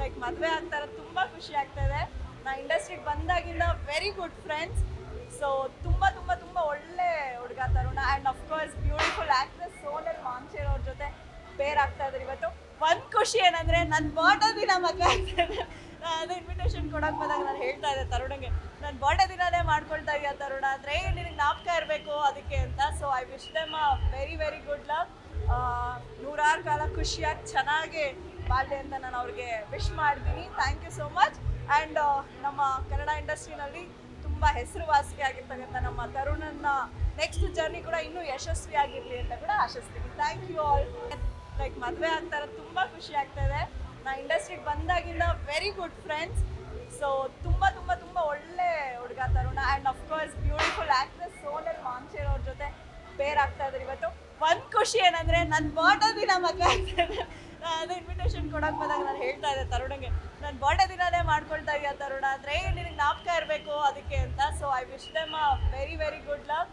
Like ಮದುವೆ ಆಗ್ತಾರೆ ತುಂಬಾ ಖುಷಿ ಆಗ್ತಾ ಇದೆ ನಾ ಇಂಡಸ್ಟ್ರಿಗೆ ಬಂದಾಗಿಂದ ವೆರಿ ಗುಡ್ ಫ್ರೆಂಡ್ಸ್ ಸೊ ತುಂಬ ತುಂಬ ತುಂಬ ಒಳ್ಳೆ ಹುಡುಗ Tarun. And of course beautiful actress Sonal Monteiro ಅವ್ರ ಜೊತೆ ಪೇರ್ ಆಗ್ತಾ ಇದ್ದಾರೆ ಇವತ್ತು. ಒಂದು ಖುಷಿ ಏನಂದರೆ ನನ್ನ ಬರ್ಡೇ ದಿನ ಮದುವೆ ಆಗ್ತಾ ಇದೆ ಅದು ಇನ್ವಿಟೇಷನ್ ಕೊಡೋಕೆ ಬಂದಾಗ ನಾನು ಹೇಳ್ತಾ ಇದ್ದೆ ತರುಣಗೆ ನನ್ನ ಬರ್ಡೇ ದಿನನೇ ಮಾಡ್ಕೊಳ್ತಾ ಇದೆಯಾ ತರುಣ. ಅಂದರೆ ನಿನಗೆ ನಾಪಕ ಇರಬೇಕು ಅದಕ್ಕೆ ಅಂತ. So I wish them a very very good luck ನೂರಾರು ಕಾಲ ಖುಷಿಯಾಗಿ ಚೆನ್ನಾಗಿ ಬಾಳ್ಲಿ ಅಂತ ನಾನು ಅವ್ರಿಗೆ ವಿಶ್ ಮಾಡ್ತೀನಿ. Thank you so much and ನಮ್ಮ ಕನ್ನಡ ಇಂಡಸ್ಟ್ರಿನಲ್ಲಿ ತುಂಬ ಹೆಸರುವಾಸಿ ಆಗಿರ್ತಕ್ಕಂಥ ನಮ್ಮ ತರುಣನ ನೆಕ್ಸ್ಟ್ ಜರ್ನಿ ಕೂಡ ಇನ್ನೂ ಯಶಸ್ವಿಯಾಗಿರಲಿ ಅಂತ ಕೂಡ ಆಶಿಸ್ತೀನಿ. ಥ್ಯಾಂಕ್ ಯು ಆಲ್ ಲೈಕ್ ಮದುವೆ ಆಗ್ತಾರೆ ತುಂಬ ಖುಷಿ ಆಗ್ತಾ ಇದೆ. ನಾ ಇಂಡಸ್ಟ್ರಿಗೆ ಬಂದಾಗಿಂದ ವೆರಿ ಗುಡ್ ಫ್ರೆಂಡ್ಸ್ ಸೊ ತುಂಬ ತುಂಬ ತುಂಬ ಒಳ್ಳೆ ಹುಡುಗ Tarun. And of course beautiful actress Sonal Monteiro ಅವ್ರ ಜೊತೆ ಪೇರ್ ಆಗ್ತಾ ಇದ್ದಾರೆ ಇವತ್ತು. ಒಂದು ಖುಷಿ ಏನಂದರೆ ನನ್ನ ಬರ್ಡೇ ದಿನ ಮದುವೆ ಆಗ್ತಾ ಅದು ಇನ್ವಿಟೇಷನ್ ಕೊಡಕ್ ಬಂದಾಗ ನಾನು ಹೇಳ್ತಾ ಇದ್ದೆ ತರುಣಗೆ ನನ್ನ ಬರ್ಡೇ ದಿನಾನೇ ಮಾಡ್ಕೊಳ್ತಾ ಇದೆಯಾ ತರುಣ? ಅಂದ್ರೆ ನಿನಗೆ ನಾಪಕ ಇರಬೇಕು ಅದಕ್ಕೆ ಅಂತ? So I wish them a very very good luck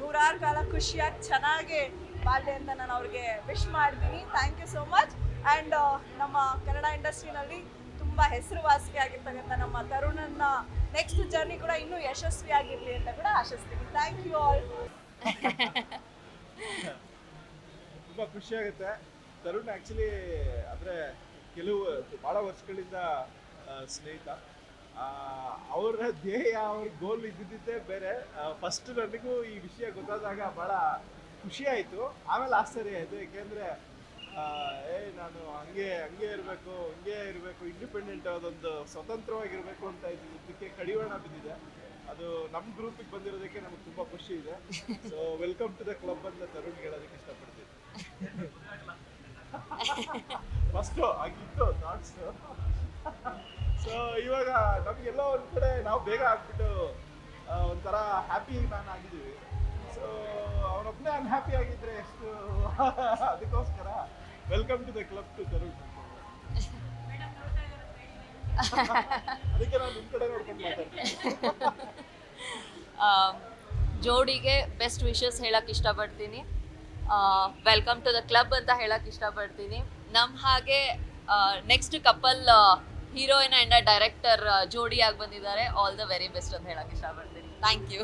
ನೂರಾರು ಕಾಲ ಖುಷಿಯಾಗಿ ಚೆನ್ನಾಗಿ ಬಾಳ್ಲಿ ಅಂತ ನಾನು ಅವ್ರಿಗೆ ವಿಶ್ ಮಾಡ್ತೀನಿ. Thank you so much and ನಮ್ಮ ಕನ್ನಡ ಇಂಡಸ್ಟ್ರಿನಲ್ಲಿ ತುಂಬ ಹೆಸರುವಾಸಿ ಆಗಿರ್ತಕ್ಕಂಥ ನಮ್ಮ ತರುಣನ ನೆಕ್ಸ್ಟ್ ಜರ್ನಿ ಕೂಡ ಇನ್ನೂ ಯಶಸ್ವಿಯಾಗಿರಲಿ ಅಂತ ಕೂಡ ಆಶಿಸ್ತೀನಿ. ಥ್ಯಾಂಕ್ ಯು ಆಲ್ ತುಂಬ ಖುಷಿ ಆಗುತ್ತೆ. ತರುಣ್ ಆ್ಯಕ್ಚುಲಿ ಅಂದರೆ ಕೆಲವು ಭಾಳ ವರ್ಷಗಳಿಂದ ಸ್ನೇಹಿತ. ಅವರ ಧ್ಯೇಯ, ಅವ್ರ ಗೋಲ್ ಇದ್ದಿದ್ದೇ ಬೇರೆ. ಫಸ್ಟ್ ನನಗೂ ಈ ವಿಷಯ ಗೊತ್ತಾದಾಗ ಭಾಳ ಖುಷಿ ಆಯಿತು. ಆಮೇಲೆ ಆಶ್ಚರ್ಯ ಆಯಿತು. ಏಕೆಂದರೆ ಏ, ನಾನು ಹಂಗೆ ಹಂಗೆ ಇರಬೇಕು ಹಂಗೆ ಇರಬೇಕು ಇಂಡಿಪೆಂಡೆಂಟ್ ಅದೊಂದು ಸ್ವತಂತ್ರವಾಗಿರಬೇಕು ಅಂತ ಇದಕ್ಕೆ ಕಡಿವಾಣ ಬಿದ್ದಿದೆ. ಅದು ನಮ್ಮ ಗ್ರೂಪಿಗೆ ಬಂದಿರೋದಕ್ಕೆ ನಮಗೆ ತುಂಬ ಖುಷಿ ಇದೆ. So welcome to the club ಅಂತ ತರುಣ್ ಹೇಳೋದಕ್ಕೆ ಇಷ್ಟಪಡ್ತೀನಿ. ಫಸ್ಟು ಆಗಿತ್ತು ಥಾಟ್ಸ್ ಸೊ ಇವಾಗ ನಮಗೆಲ್ಲ ಒಂದು ಕಡೆ ನಾವು ಬೇಗ ಆಗ್ಬಿಟ್ಟು ಒಂಥರ ಹ್ಯಾಪಿ ಮ್ಯಾನ್ ಆಗಿದ್ದೀವಿ. ಸೊ ಅವನೊಬ್ಬನೇ ಅನ್ಹ್ಯಾಪಿ ಆಗಿದ್ರೆ ಎಷ್ಟು ಅದಕ್ಕೋಸ್ಕರ welcome to the club to ಜರು ಅದಕ್ಕೆ ನಾನು ನಿಮ್ಮ ಕಡೆ ನೋಡ್ಕೊಂಡು ಮಾತಾಡ್ತೀನಿ. ಜೋಡಿಗೆ ಬೆಸ್ಟ್ ವಿಶಸ್ ಹೇಳಕ್ ಇಷ್ಟಪಡ್ತೀನಿ. ವೆಲ್ಕಮ್ ಟು ದ ಕ್ಲಬ್ ಅಂತ ಹೇಳಕ್ ಇಷ್ಟಪಡ್ತೀನಿ. ನಮ್ಮ ಹಾಗೆ next couple heroine and director ಜೋಡಿಯಾಗಿ ಬಂದಿದ್ದಾರೆ. ಆಲ್ ದ ವೆರಿ ಬೆಸ್ಟ್ ಅಂತ ಹೇಳಕ್ ಇಷ್ಟಪಡ್ತೀನಿ. ಥ್ಯಾಂಕ್ ಯು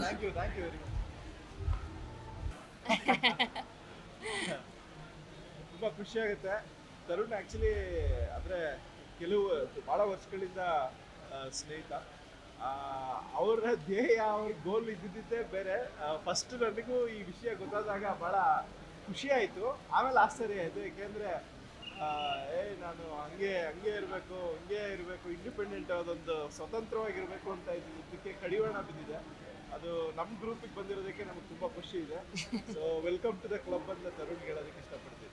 ತುಂಬಾ ಖುಷಿ ಆಗುತ್ತೆ. ತರುಣ್ ಆಕ್ಚುಲಿ ಅಂದ್ರೆ ಕೆಲವು ಬಹಳ ವರ್ಷಗಳಿಂದ ಸ್ನೇಹಿತ. ಅವರ ಧ್ಯೇಯ ಅವ್ರ ಗೋಲ್ ಇದ್ದಿದ್ದೇ ಬೇರೆ. ಫಸ್ಟ್ ನನಗೂ ಈ ವಿಷಯ ಗೊತ್ತಾದಾಗ ಭಾಳ ಖುಷಿ ಆಯಿತು. ಆಮೇಲೆ ಆಶ್ಚರ್ಯ ಆಯಿತು. ಏಕೆಂದರೆ ಏ, ನಾನು ಹಂಗೆ ಹಂಗೆ ಇರಬೇಕು ಹಂಗೆ ಇರಬೇಕು ಇಂಡಿಪೆಂಡೆಂಟ್ ಅದೊಂದು ಸ್ವತಂತ್ರವಾಗಿರಬೇಕು ಅಂತ ಇದಕ್ಕೆ ಕಡಿವಾಣ ಬಿದ್ದಿದೆ. ಅದು ನಮ್ಮ ಗ್ರೂಪಿಗೆ ಬಂದಿರೋದಕ್ಕೆ ನಮಗೆ ತುಂಬ ಖುಷಿ ಇದೆ. So welcome to the club ಅಂತ ತರುಣ್ ಹೇಳೋದಕ್ಕೆ ಇಷ್ಟಪಡ್ತೀನಿ.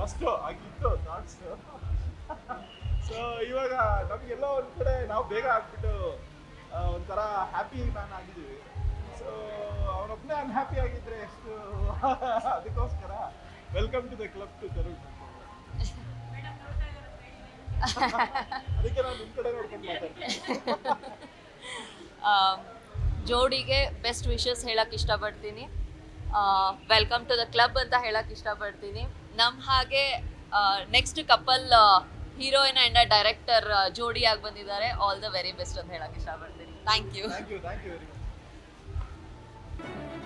ಫಸ್ಟು ಆಗಿತ್ತು ಥಾಟ್ಸ್ ಸೊ ಇವಾಗ ನಮಗೆಲ್ಲ ಒಂದು ಕಡೆ ನಾವು ಬೇಗ ಆಗ್ಬಿಟ್ಟು ಒಂಥರ ಹ್ಯಾಪಿ ಮ್ಯಾನ್ ಆಗಿದ್ದೀವಿ. ಅವನೊಬ್ಬನೇ ಅನ್ಹ್ಯಾಪಿ ಆಗಿದ್ರೆ ಎಷ್ಟು? ಅದಕ್ಕೋಸ್ಕರ welcome to the club to Tarun ಅದಕ್ಕೆ ನಾನು ನಿಮ್ಮ ಕಡೆ ನೋಡ್ಕೊಂಡು ಮಾತಾಡ್ತೀನಿ. ಜೋಡಿಗೆ ಬೆಸ್ಟ್ ವಿಶಸ್ ಹೇಳಕ್ ಇಷ್ಟಪಡ್ತೀನಿ. ವೆಲ್ಕಮ್ ಟು ದ ಕ್ಲಬ್ ಅಂತ ಹೇಳಕ್ ಇಷ್ಟಪಡ್ತೀನಿ. ನಮ್ಮ ಹಾಗೆ next couple heroine and director ಜೋಡಿಯಾಗಿ ಬಂದಿದ್ದಾರೆ. ಆಲ್ ದ ವೆರಿ ಬೆಸ್ಟ್ ಅಂತ ಹೇಳಕ್ ಇಷ್ಟಪಡ್ತೀನಿ. Thank you thank you thank you